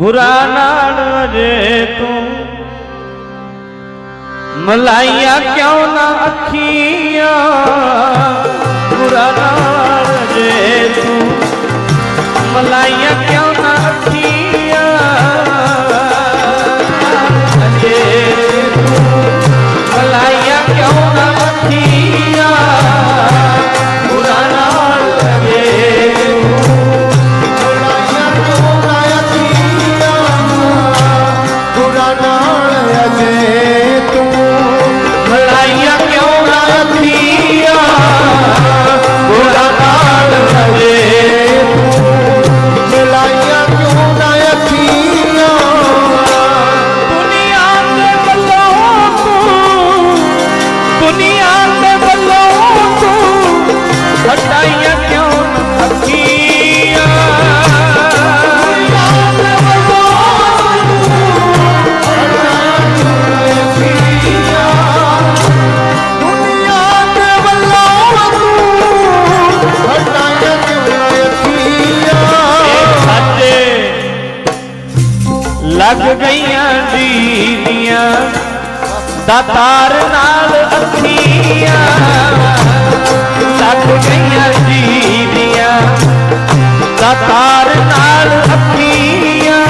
ਗੁਰਾ ਨਾਲ ਜੇ ਤੂੰ ਮਲਾਈਆਂ ਕਿਉਂ ਨਾ ਅੱਖੀਆਂ ਗੁਰਾ ਨਾਲ ਜੇ ਤੂੰ ਗੁਰਾਂ ਨਾਲ ਅਜੇ ਤੂੰ। ਮਲਾਈਆਂ ਕਿਉਂ ਨਾ ਅੱਖੀਆਂ ਗੁਰਾ ਨਾਲ ਅਜੇ ਲਾਈਆਂ ਕਿਉਂ ਨਾ ਅੱਖੀਆਂ ਦੁਨੀਆ ਦੇ ਵੱਲੋਂ ਤੂੰ। ਦੁਨੀਆ ਦੇ ਵੱਲੋਂ ਤੂੰ। ਹਟਾਈਆਂ ਲੱਗ ਗਈਆਂ ਦੀਦੀਆਂ ਦਾਤਾਰ ਨਾਲ ਅੱਖੀਆਂ। ਲੱਗ ਗਈਆਂ ਦੀਦੀਆਂ ਦਾਤਾਰ ਨਾਲ ਅੱਖੀਆਂ।